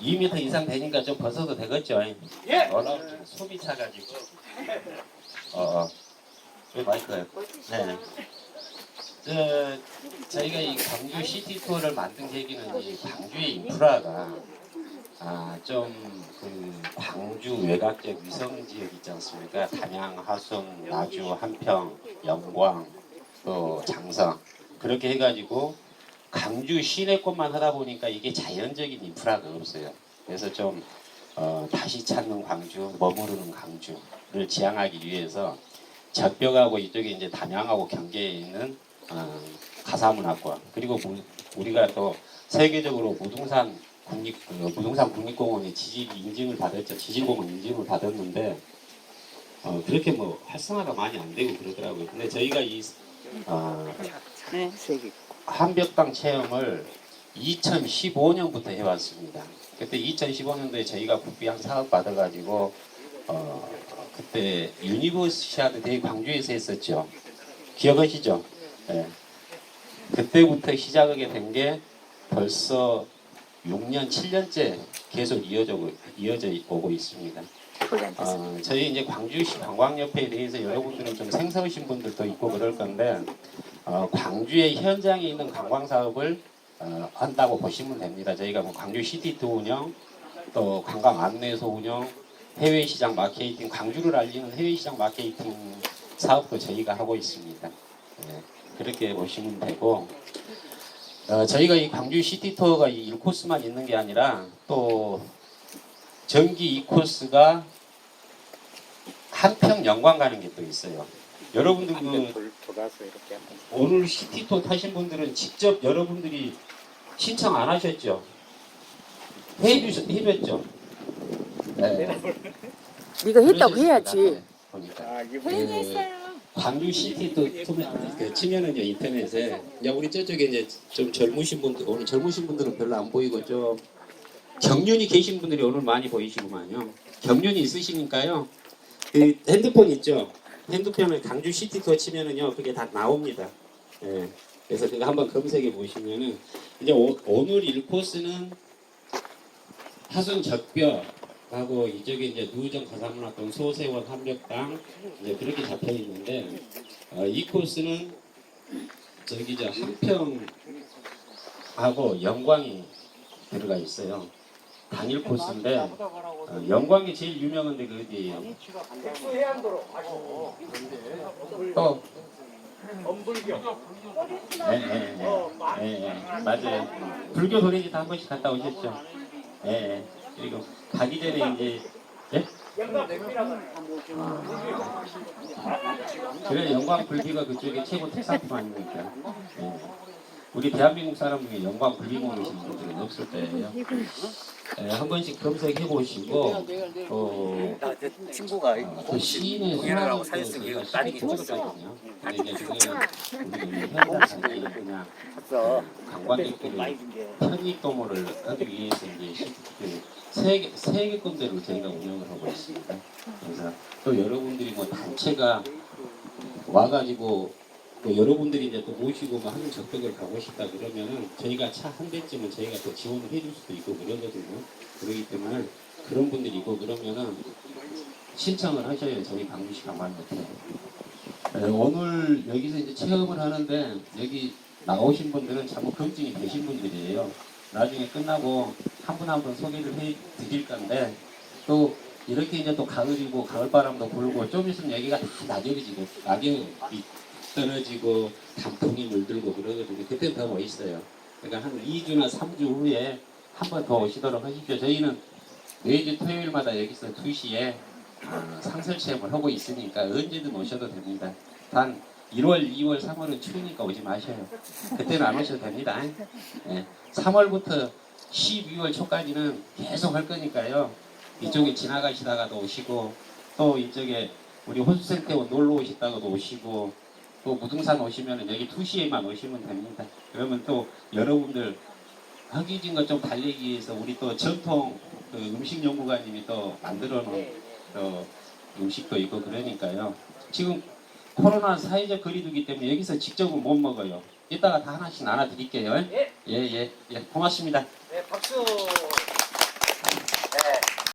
2m 이상 되니까 좀 벗어도 되겠죠? 예. 워낙 속이 차가지고. 어, 어. 왜 마이크가요? 네. 저, 저희가 이 광주 시티 투어를 만든 계기는 이 광주의 인프라가 아, 좀 그 광주 외곽적 위성 지역 있지 않습니까? 단양, 하순, 나주, 한평, 영광, 또 장성 그렇게 해가지고 광주 시내권만 하다 보니까 이게 자연적인 인프라가 없어요. 그래서 좀 어, 다시 찾는 광주, 머무르는 광주를 지향하기 위해서 적벽하고 이쪽에 이제 단양하고 경계에 있는 어, 가사문학관 그리고 무- 우리가 또 세계적으로 무등산 국립 그 무등산 국립공원의 지질 인증을 받았죠. 지질공원 인증을 받았는데 어, 그렇게 뭐 활성화가 많이 안 되고 그러더라고요. 근데 저희가 이 어, 네, 한벽당 체험을 2015년부터 해왔습니다. 그때 2015년도에 저희가 국비양 사업 받아가지고 어, 그때 유니버시아드 대회 광주에서 했었죠. 기억하시죠? 예. 그때부터 시작하게 된 게 벌써 6년, 7년째 계속 이어져, 이어져 오고 있습니다. 어, 저희 이제 광주시 관광협회에 대해서 여러분들은 좀 생소하신 분들도 있고 그럴 건데 어, 광주의 현장에 있는 관광 사업을 어, 한다고 보시면 됩니다. 저희가 뭐 광주 시티투 운영, 또 관광 안내소 운영, 해외 시장 마케팅, 광주를 알리는 해외 시장 마케팅 사업도 저희가 하고 있습니다. 예, 그렇게 보시면 되고 어, 저희가 이 광주 시티 투어가 이 1코스만 있는 게 아니라 또 전기 2코스가 한평 영광 가는 게 또 있어요. 여러분들 그 돌, 돌아서 이렇게 한번 오늘 시티 투어 타신 분들은 직접 여러분들이 신청 안 하셨죠? 해주셨, 해줬죠? 네. 네가 했다고. 해야지. 네, 보니까. 아 이거 그 광주 시티도 그 치면은요 인터넷에 야 우리 저쪽에 이제 좀 젊으신 분들 오늘 젊으신 분들은 별로 안 보이고 좀 경륜이 계신 분들이 오늘 많이 보이시구만요. 경륜이 있으시니까요. 그 핸드폰 있죠. 핸드폰에 광주 시티 투어 치면은요 그게 다 나옵니다. 예. 그래서 그거 한번 검색해 보시면은 이제 오, 오늘 1코스는 하순 적벽 하고 이쪽에 이제 누정 가사문학관 소세원 한벽당 이제 그렇게 잡혀 있는데 어, 이 코스는 저기 저 한평하고 영광이 들어가 있어요. 단일 코스인데 어, 영광이 제일 유명한데 그 어디예요? 해안도로 가시고 또 엄불교 네, 네, 네. 네, 네. 맞아요. 불교 도래지도 한 번씩 갔다 오셨죠? 예, 네, 그리고 가기 전에 이제 예? 그래 영광 불비가 그쪽에 최고 특산품 아닙니까? 예. 우리 대한민국 사람 중에 영광 불비 먹으신 분들은 없을 거예요. 예, 한 번씩 검색해 보시고 또 나제 친구가 어, 그 시인의 공연하라고 수많은 사진 그 쓰기 저희가 딸이 찍었거든요. 근데 이제 그거는 우리 현장 단위 그냥 갔어. 관광객들이. 편익도모를 하기 위해서 이제 시- 그 세개 세개 군데로 저희가 운영을 하고 있습니다. 그래서 또 여러분들이 뭐 단체가 와가지고 또 여러분들이 이제 또 모시고 뭐 하는 적격을 가고 싶다 그러면은 저희가 차 한 대쯤은 저희가 또 지원을 해줄 수도 있고 그러거든요. 그러기 때문에 그런 분들이 있고 그러면은 신청을 하셔요. 저희 강주시 관광협회. 네, 오늘 여기서 이제 체험을 하는데 여기 나오신 분들은 전부 검증이 되신 분들이에요. 나중에 끝나고 한 분 한 분 소개를 해 드릴 건데 또 이렇게 이제 또 가을이고 가을 바람도 불고 좀 있으면 여기가 다 낙엽이지고 낙엽이 떨어지고 단풍이 물들고 그러거든요. 그때는 더 멋있어요. 그러니까 한 2주나 3주 후에 한 번 더 오시도록 하십시오. 저희는 매주 토요일마다 여기서 2시에 어, 상설 체험을 하고 있으니까 언제든 오셔도 됩니다. 단 1월, 2월, 3월은 추우니까 오지 마셔요. 그때는 안 오셔도 됩니다. 예. 3월부터 12월 초까지는 계속 할 거니까요. 이쪽에 지나가시다가도 오시고 또 이쪽에 우리 호수생태원 놀러 오시다가도 오시고 또 무등산 오시면 여기 2시에만 오시면 됩니다. 그러면 또 여러분들 허기진 것좀 달리기 위해서 우리 또 전통 그 음식 연구가님이 또 만들어 놓은 또 음식도 있고 그러니까요. 지금 코로나 사회적 거리두기 때문에 여기서 직접은 못 먹어요. 이따가 다 하나씩 나눠 드릴게요. 예. 예, 예, 예. 고맙습니다. 네 박수